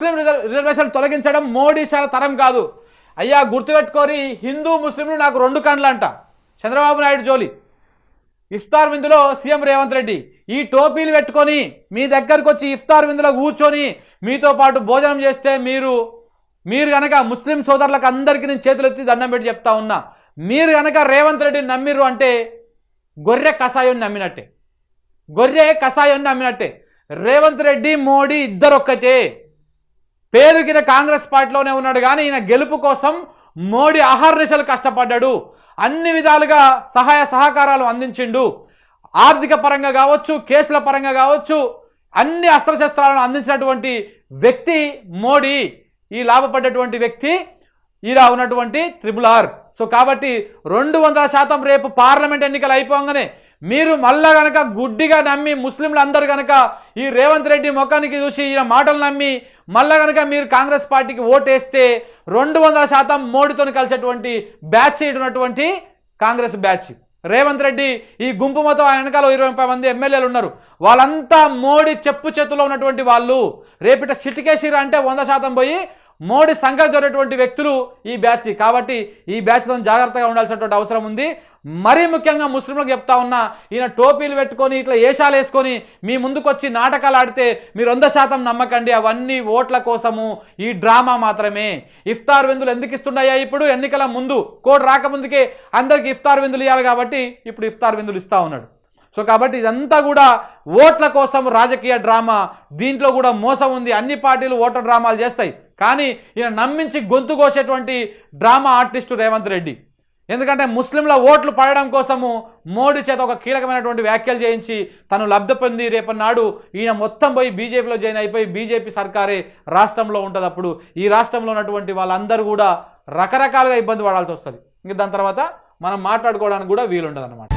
ముస్లిం reservation తొలగించడం మోడీ చాలా తరం కాదు. అయ్యా గుర్తుపెట్టుకోరి హిందూ ముస్లింలు నాకు రెండు కండ్లు అంట చంద్రబాబు నాయుడు జోలి. ఇఫ్తార్ విందులో సీఎం రేవంత్ రెడ్డి. ఈ టోపీలు పెట్టుకొని మీ దగ్గరకు వచ్చి ఇఫ్తార్ విందులో కూర్చొని మీతో పాటు భోజనం చేస్తే మీరు మీరు గనక ముస్లిం సోదరులకు అందరికీ నేను చేతులెత్తి దండం పెట్టి చెప్తా ఉన్నా. మీరు గనక రేవంత్ రెడ్డిని నమ్మిరు అంటే గొర్రె కషాయం నమ్మినట్టే. గొర్రె కషాయం నమ్మినట్టే. రేవంత్ రెడ్డి మోడీ ఇద్దరు ఒక్కటే పేరు కింద కాంగ్రెస్ పార్టీలోనే ఉన్నాడు కానీ ఈయన గెలుపు కోసం మోడీ అహర్నిశలు కష్టపడ్డాడు. అన్ని విధాలుగా సహాయ సహకారాలు అందించిండు. ఆర్థిక పరంగా కావచ్చు కేసుల పరంగా కావచ్చు అన్ని అస్త్రశస్త్రాలను అందించినటువంటి వ్యక్తి మోడీ. ఈ లాభపడ్డటువంటి వ్యక్తి ఈరా ఉన్నటువంటి త్రిబుల్ ఆర్. సో కాబట్టి రెండు వందల శాతం రేపు పార్లమెంట్ ఎన్నికలు అయిపోగానే మీరు మళ్ళా గనక గుడ్డిగా నమ్మి ముస్లింలు అందరూ గనక ఈ రేవంత్ రెడ్డి ముఖానికి చూసి ఈయన మాటలు నమ్మి మళ్ళా గనక మీరు కాంగ్రెస్ పార్టీకి ఓటేస్తే రెండు వందల శాతం మోడీతో కలిసేటువంటి బ్యాచ్ ఉన్నటువంటి కాంగ్రెస్ బ్యాచ్. రేవంత్ రెడ్డి ఈ గుంపు మొత్తం ఆయన వెనకాల ఇరవై ముప్పై మంది ఎమ్మెల్యేలు ఉన్నారు. వాళ్ళంతా మోడీ చెప్పు చేతుల్లో ఉన్నటువంటి వాళ్ళు. రేపిట చిటికేసిరా అంటే వంద శాతం పోయి మోడీ సంఘాలు దొరికేటువంటి వ్యక్తులు ఈ బ్యాచ్ కాబట్టి ఈ బ్యాచ్లో జాగ్రత్తగా ఉండాల్సినటువంటి అవసరం ఉంది. మరీ ముఖ్యంగా ముస్లింలకు చెప్తా ఉన్నా ఈయన టోపీలు పెట్టుకొని ఇట్లా ఏషాలు వేసుకొని మీ ముందుకొచ్చి నాటకాలు ఆడితే మీరు వంద శాతం నమ్మకండి. అవన్నీ ఓట్ల కోసము ఈ డ్రామా మాత్రమే. ఇఫ్తార్ విందులు ఎందుకు ఇస్తున్నాయా? ఇప్పుడు ఎన్నికల ముందు కోడ్ రాకముందుకే అందరికీ ఇఫ్తార్ విందులు ఇవ్వాలి కాబట్టి ఇప్పుడు ఇఫ్తార్ విందులు ఇస్తా ఉన్నాడు. సో కాబట్టి ఇదంతా కూడా ఓట్ల కోసం రాజకీయ డ్రామా. దీంట్లో కూడా మోసం ఉంది. అన్ని పార్టీలు ఓట్ల డ్రామాలు చేస్తాయి. కానీ ఈయన నమ్మించి గొంతు కోసేటువంటి డ్రామా ఆర్టిస్టు రేవంత్ రెడ్డి. ఎందుకంటే ముస్లింల ఓట్లు పడడం కోసము మోడీ చేత ఒక కీలకమైనటువంటి వ్యాఖ్యలు చేయించి తను లబ్ధి పొంది రేపటి నాడు ఈయన మొత్తం పోయి బీజేపీలో జాయిన్ అయిపోయి బీజేపీ సర్కారే రాష్ట్రంలో ఉంటుంది అప్పుడు ఈ రాష్ట్రంలో ఉన్నటువంటి వాళ్ళందరూ కూడా రకరకాలుగా ఇబ్బంది పడాల్సి వస్తుంది. ఇంక దాని తర్వాత మనం మాట్లాడుకోవడానికి కూడా వీలుండదు అనమాట